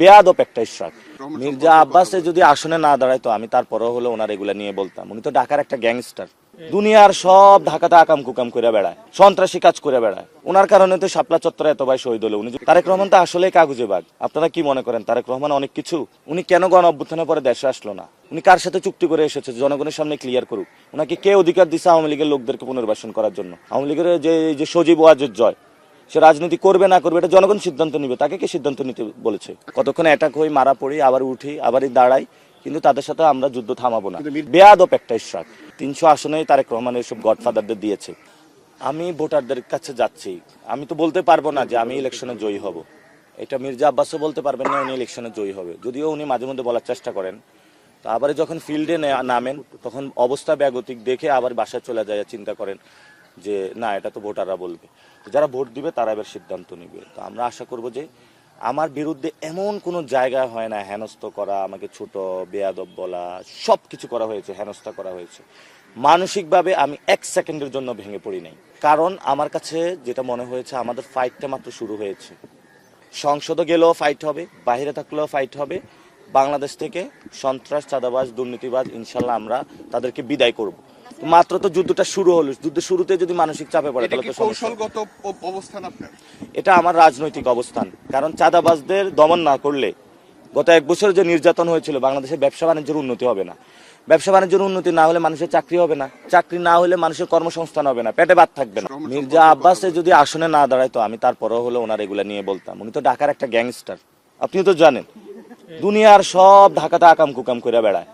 বেয়াদব একটা ইশরাক মির্জা আব্বাসে যদি আসনে না দাঁড়ায় তো আমি তারপরেও হলো ওনার এগুলা নিয়ে বলতাম। উনি তো ঢাকার একটা গ্যাংস্টার। দুনিয়ার সব ঢাকাতে আকাম কুকাম করে বেড়ায় সন্ত্রাসী কাজ করে বেড়ায়। ওনার কারণে তো শাপলা চত্বরে এত ভাই শহীদ হলো। উনি তারেক রহমান তো আসলে কাগুজে বাগ আপনারা কি মনে করেন তারেক রহমান অনেক কিছু? উনি কেন গণ অভ্যুত্থানের পরে দেশে আসলো না? উনি কার সাথে চুক্তি করে এসেছে? জনগণের সামনে ক্লিয়ার করুক। ওনাকে কে অধিকার দিছে আওয়ামী লীগের লোকদেরকে পুনর্বাসন করার জন্য? আওয়ামী লীগের যে যে সজীব ওয়াজের জয় সে রাজনীতি করবে না করবে এটা জনগণ সিদ্ধান্ত নিবে তাকে কে সিদ্ধান্ত নিতে বলেছে? কতক্ষণ অ্যাটাক হই মারা পড়ি আবার উঠি আবারই দাঁড়াই কিন্তু তাদের সাথে আমরা যুদ্ধ থামাবো না। বেয়াদব একটা ইশরাক। তিনশো আসনেই তারেক রহমানের সব গডফাদারদের দিয়েছে। আমি ভোটারদের কাছে যাচ্ছি। আমি তো বলতে পারব না যে আমি ইলেকশনে জয়ী হব। এটা মির্জা আব্বাসও বলতে পারবেন না উনি ইলেকশনে জয়ী হবে। যদিও উনি মাঝে মধ্যে বলার চেষ্টা করেন। তো আবার যখন ফিল্ডে নামেন তখন অবস্থা ব্যাগতিক দেখে আবার বাসায় চলে যায় চিন্তা করেন। যে, না, এটা তো ভোটাররা বলবে। যারা ভোট দিবে, তারা এবার সিদ্ধান্ত নিবে। তো আমরা আশা করব যে, আমার বিরুদ্ধে এমন কোনো জায়গা হয় না, হেনস্থ করা, আমাকে ছোট, বেয়াদব বলা সব কিছু করা হয়েছে, হেনস্থা করা হয়েছে। মানসিকভাবে আমি এক সেকেন্ডের জন্য ভেঙে পড়ি নাই। কারণ আমার কাছে যেটা মনে হয়েছে, আমাদের ফাইটটা মাত্র শুরু হয়েছে। সংসদে গেলেও ফাইট হবে বাইরে থাকলেও ফাইট হবে। বাংলাদেশ থেকে সন্ত্রাস, চাঁদাবাজ, দুর্নীতিবাজ, ইনশাল্লাহ আমরা তাদেরকে বিদায় করব। মাত্র তো যুদ্ধটা শুরু হলো। যুদ্ধের শুরুতে যদি মানসিক চাপে পড়ে তাহলে তো কৌশলগত অবস্থান আপনার? এটা আমার রাজনৈতিক অবস্থান। কারণ চাঁদাবাজদের দমন না করলে গত এক বছর যে নির্যাতন হয়েছিল বাংলাদেশের ব্যবসা বাণিজ্যের উন্নতি হবে না। ব্যবসা বাণিজ্যের উন্নতি না হলে মানুষের চাকরি হবে না। চাকরি না হলে মানুষের কর্মসংস্থান হবে না। পেটে ভাত থাকবে না। মির্জা আব্বাসে যদি আসনে না দাঁড়ায় তো আমি তারপরেও হলো ওনার এগুলা নিয়ে বলতাম। উনি তো ঢাকার একটা গ্যাংস্টার। আপনি তো জানেন। দুনিয়ার সব ঢাকাতে আকাম কুকাম করে বেড়ায়।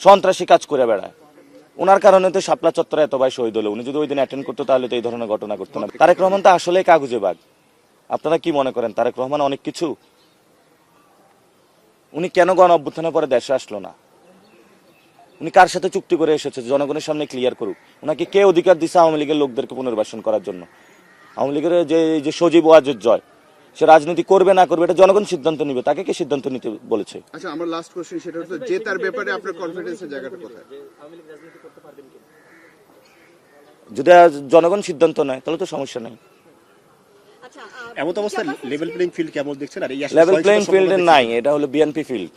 সন্ত্রাসী কাজ করে বেড়ায়। ওনার কারণে তো শাপলা চত্বরে এত ভাই শহীদ হলো। উনি যদি ওই দিন অ্যাটেন্ড করতো, তাহলে তো এই ধরনের ঘটনা করতো না। তারেক রহমান তো আসলে কাগুজে বাগ আপনারা কি মনে করেন, তারেক রহমান অনেক কিছু? উনি কেন গণ অভ্যুত্থানের পরে দেশে আসলো না? উনি কার সাথে চুক্তি করে এসেছে জনগণের সামনে ক্লিয়ার করুক? ওনাকে কে অধিকার দিছে আওয়ামী লীগের লোকদেরকে পুনর্বাসন করার জন্য? আওয়ামী লীগের যে যে সজীব ওয়াজের জয় সে রাজনীতি করবে না করবে এটা জনগণ সিদ্ধান্ত নিবে তাকে কে সিদ্ধান্ত নিতে বলেছে? আচ্ছা আমার লাস্ট কোশ্চেন সেটা হচ্ছে যে তার ব্যাপারে আপনার কনফিডেন্সের জায়গাটা কোথায়? যদি জনগণ সিদ্ধান্ত নেয় তাহলে তো সমস্যা নেই। আচ্ছা এমন অবস্থায় লেভেল প্লেইং ফিল্ড কেমন দেখছেন? আর এই লেভেল প্লেইং ফিল্ডে নাই এটা হলো বিএনপি ফিল্ড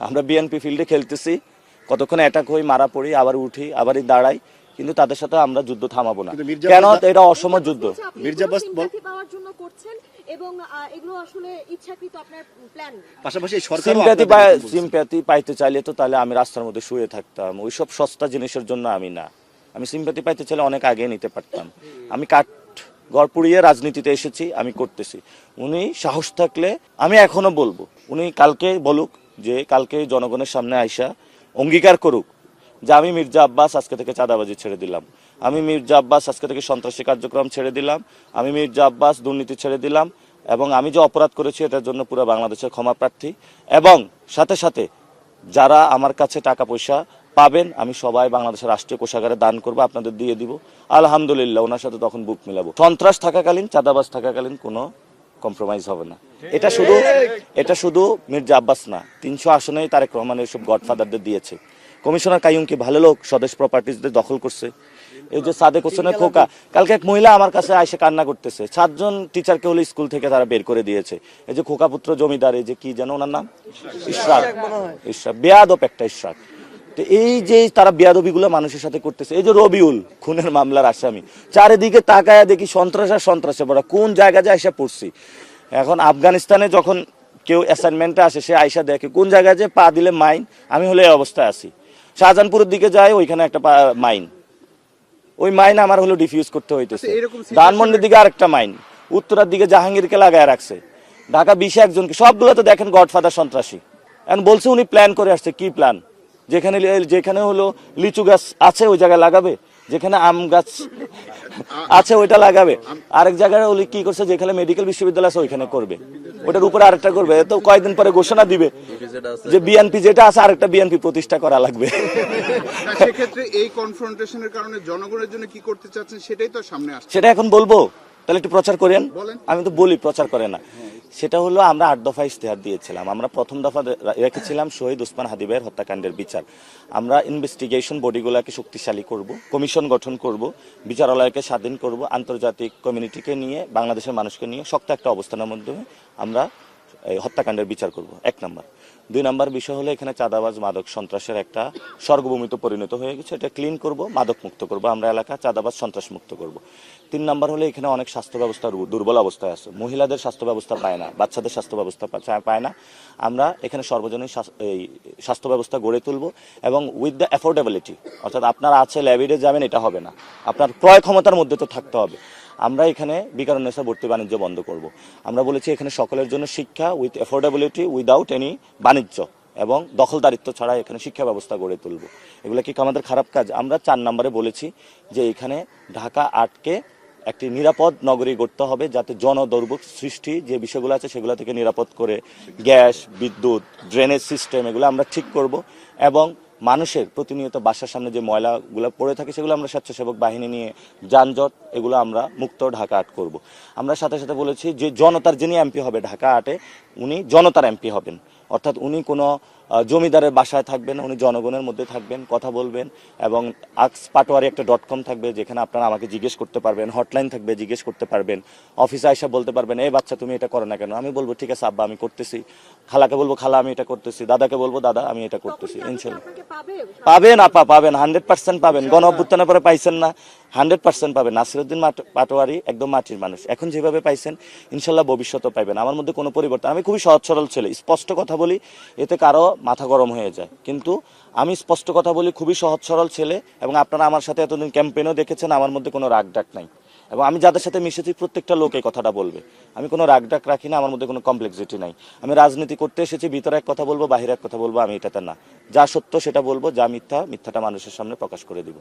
আমরা বিএনপি ফিল্ডে খেলতেছি কতক্ষণ অ্যাটাক হই মারা পড়ি আবার উঠি আবারই দাঁড়াই কিন্তু তাদের সাথে আমরা যুদ্ধ থামাবো না। কেন এটা অসম যুদ্ধ? মির্জা এগুলো আব্বাস বল- পাওয়ার জন্য করছেন? এবং এগুলো আসলে ইচ্ছাকৃত আপনার প্ল্যান পাশাপাশি সিম্প্যাথি। সিম্প্যাথি পাইতে চাইলে তো তাহলে আমি রাস্তার মধ্যে শুয়ে থাকতাম। ওইসব সস্তা জিনিসের জন্য আমি না। আমি সিম্প্যাথি পাইতে চাইলে অনেক আগে নিতে পারতাম। আমি কাঠ গড় পুড়িয়ে রাজনীতিতে এসেছি আমি করতেছি। উনি সাহস থাকলে আমি এখনও বলব উনি কালকে বলুক যে কালকে জনগণের সামনে আইসা অঙ্গীকার করুক। যে আমি মির্জা আব্বাস আজকে থেকে চাঁদাবাজি ছেড়ে দিলাম। আমি মির্জা আব্বাস আজকে থেকে সন্ত্রাসী কার্যক্রম ছেড়ে দিলাম। আমি মির্জা আব্বাস দুর্নীতি ছেড়ে দিলাম এবং আমি যে অপরাধ করেছি এটার জন্য পুরো বাংলাদেশের ক্ষমা প্রার্থী। এবং সাথে সাথে যারা আমার কাছে টাকা পয়সা পাবেন, আমি সবাই বাংলাদেশের রাষ্ট্রীয় কোষাগারে দান করব, আপনাদের দিয়ে দিব। আলহামদুলিল্লাহ, ওনার সাথে তখন বুক মিলাবো। সন্ত্রাস থাকাকালীন, চাঁদাবাজ থাকাকালীন কোনো কম্প্রোমাইজ হবে না। এটা শুধু এটা শুধু মির্জা আব্বাস না, তিনশো আসনেই তারেক রহমানের সব গডফাদারদের দিয়েছে। কমিশনার কাইম কি ভালো লোক? স্বদেশ প্রপার্টিজদের দখল করছে। এই যে সাদেক হোসেনের খোকা কালকে এক মহিলা আমার কাছে এসে কান্না করতেছে। সাতজন টিচারকে হলো স্কুল থেকে তারা বের করে দিয়েছে। এই যে খোকা পুত্র জমিদার এই যে কি যেন ওনার নাম? ইশরাক। ইশরাক। বেয়াদব একটা ইশরাক। তো এই যে তারা বেয়াদবিগুলো মানুষের সাথে করতেছে এই যে রবিউল খুনের মামলার আসামি। চারিদিকে তাকায়া দেখি সন্ত্রাস আর সন্ত্রাসে পড়া কোন জায়গা যায় এসে পড়ছি। এখন আফগানিস্তানে যখন কেউ অ্যাসাইনমেন্টে আসে সে আইসা দেখে কোন জায়গায় যে পা দিলে মাইন আমি হলে এই অবস্থায় আছি। শাহজাহানপুরের দিকে যাই ওইখানে একটা পা- মাইন। ওই মাইন আমার হলো ডিফিউজ করতে হইতেছে। আচ্ছা, ধানমন্ডির দিকে আরেকটা মাইন উত্তরার দিকে জাহাঙ্গীরকে লাগায় রাখছে। ঢাকা বিশে একজনকে সবগুলো তো দেখেন গডফাদার সন্ত্রাসী। এখন বলছে উনি প্ল্যান করে আসছে কি প্ল্যান যেখানে যেখানে হলো লিচু গাছ আছে ওই জায়গায় লাগাবে? যেখানে আম গাছ আছে ওইটা লাগাবে। আরেক জায়গায় ওলি কি করছে যেখানে মেডিকেল বিশ্ববিদ্যালয় আছে ওইখানে করবে। ওটার উপরে আরেকটা করবে। তো কয়েকদিন পরে ঘোষণা দিবে যে বিএনপি যেটা আছে আরেকটা বিএনপি প্রতিষ্ঠা করা লাগবে। সেক্ষেত্রে এই কনফ্রন্টেশনের কারণে জনগণের জন্য কি করতে চাচ্ছেন সেটাই তো সামনে আসছে। সেটা এখন বলব। তাহলে একটু প্রচার করেন। বলেন। আমি তো বলি প্রচার করে না। সেটা হলো আমরা আট দফা ইশতেহার দিয়েছিলাম। আমরা প্রথম দফা রেখেছিলাম শহীদ উসমান হাদিবের হত্যাকাণ্ডের বিচার। আমরা ইনভেস্টিগেশন বডিগুলোকে শক্তিশালী করব, কমিশন গঠন করব, বিচারালয়কে স্বাধীন করব, আন্তর্জাতিক কমিউনিটিকে নিয়ে, বাংলাদেশের মানুষকে নিয়ে শক্ত একটা অবস্থানের মাধ্যমে আমরা এই হত্যাকাণ্ডের বিচার করব। এক নাম্বার। দুই নাম্বার বিষয় হলো এখানে চাঁদাবাজ, মাদক সন্ত্রাসের একটা স্বর্গভূমিতে পরিণত হয়ে গেছে। এটা ক্লিন করব মাদক মুক্ত করব। আমরা এলাকা চাঁদাবাজ সন্ত্রাস মুক্ত করব। তিন নাম্বার হলো এখানে অনেক স্বাস্থ্য ব্যবস্থা দুর্বল অবস্থায় আছে। মহিলাদের স্বাস্থ্য ব্যবস্থা পায় না, বাচ্চাদের স্বাস্থ্য ব্যবস্থা পায় না। আমরা এখানে সর্বজনীন এই স্বাস্থ্য ব্যবস্থা গড়ে তুলব এবং উইথ দ্য অ্যাফোর্ডেবিলিটি অর্থাৎ আপনার আছে ল্যাবিডে যাবেন, এটা হবে না। আপনার ক্রয় ক্ষমতার মধ্যে তো থাকতে হবে। আমরা এখানে বিকারণেসা ভর্তি বাণিজ্য বন্ধ করব। আমরা বলেছি এখানে সকলের জন্য শিক্ষা উইথ অ্যাফোর্ডেবিলিটি উইদাউট এনি বাণিজ্য এবং দখলদারিত্ব ছাড়া এখানে শিক্ষা ব্যবস্থা গড়ে তুলব। এগুলো কি আমাদের খারাপ কাজ? আমরা চার নম্বরে বলেছি যে এখানে ঢাকা আটকে একটি নিরাপদ নগরী গড়তে হবে যাতে জনদৌর্ভোগ সৃষ্টি যে বিষয়গুলো আছে সেগুলো থেকে নিরাপদ করে গ্যাস, বিদ্যুৎ ড্রেনেজ সিস্টেম এগুলো আমরা ঠিক করব এবং মানুষের প্রতিনিয়ত বাসার সামনে যে ময়লাগুলো পড়ে থাকে, সেগুলো আমরা স্বেচ্ছাসেবক বাহিনী নিয়ে যানজট, এগুলো আমরা মুক্ত ঢাকা আট করব। আমরা সাথে সাথে বলেছি যে জনতার যিনি এমপি হবে ঢাকা আটে, উনি জনতার এমপি হবেন। অর্থাৎ উনি কোনো জমিদারের বাসায় থাকবেন উনি জনগণের মধ্যে থাকবেন কথা বলবেন এবং আক্স পাটোয়ারি একটা ডট কম থাকবে যেখানে আপনারা আমাকে জিজ্ঞেস করতে পারবেন হটলাইন থাকবে জিজ্ঞেস করতে পারবেন অফিসে আইসা বলতে পারবেন এই বাচ্চা তুমি এটা করো না কেন? আমি বলব ঠিক আছে আব্বা আমি করতেছি। খালাকে বলব খালা আমি এটা করতেছি। দাদাকে বলব দাদা আমি এটা করতেছি। ইনশাল্লাহ। পাবেন আপা পাবেন হান্ড্রেড পার্সেন্ট পাবেন। গণ অভ্যুত্থানের পরে পাইছেন না হান্ড্রেড পার্সেন্ট পাবেন। নাসিরুদ্দিন পাটোয়ারি একদম মাটির মানুষ। এখন যেভাবে পাইছেন ইনশাল্লাহ ভবিষ্যতে পাইবেন। আমার মধ্যে কোনো পরিবর্তন আমি খুবই সহজ সরল ছেলে স্পষ্ট কথা বলি এতে কারও মাথা গরম হয়ে যায়। কিন্তু আমি স্পষ্ট কথা বলি, খুবই সহজ সরল ছেলে এবং আপনারা আমার সাথে এতদিন ক্যাম্পেনও দেখেছেন, আমার মধ্যে কোনো রাগ ডাক নাই। এবং আমি যাদের সাথে মিশেছি, প্রত্যেকটা লোক এই কথাটা বলবে। আমি কোনো রাগ ডাক রাখি না, আমার মধ্যে কোনো কমপ্লেক্সিটি নাই। আমি রাজনীতি করতে এসেছি, ভিতরে এক কথা বলব, বাহিরে এক কথা বলব, আমি এটাতে না। যা সত্য সেটা বলব, যা মিথ্যা, মিথ্যাটা মানুষের সামনে প্রকাশ করে দিব।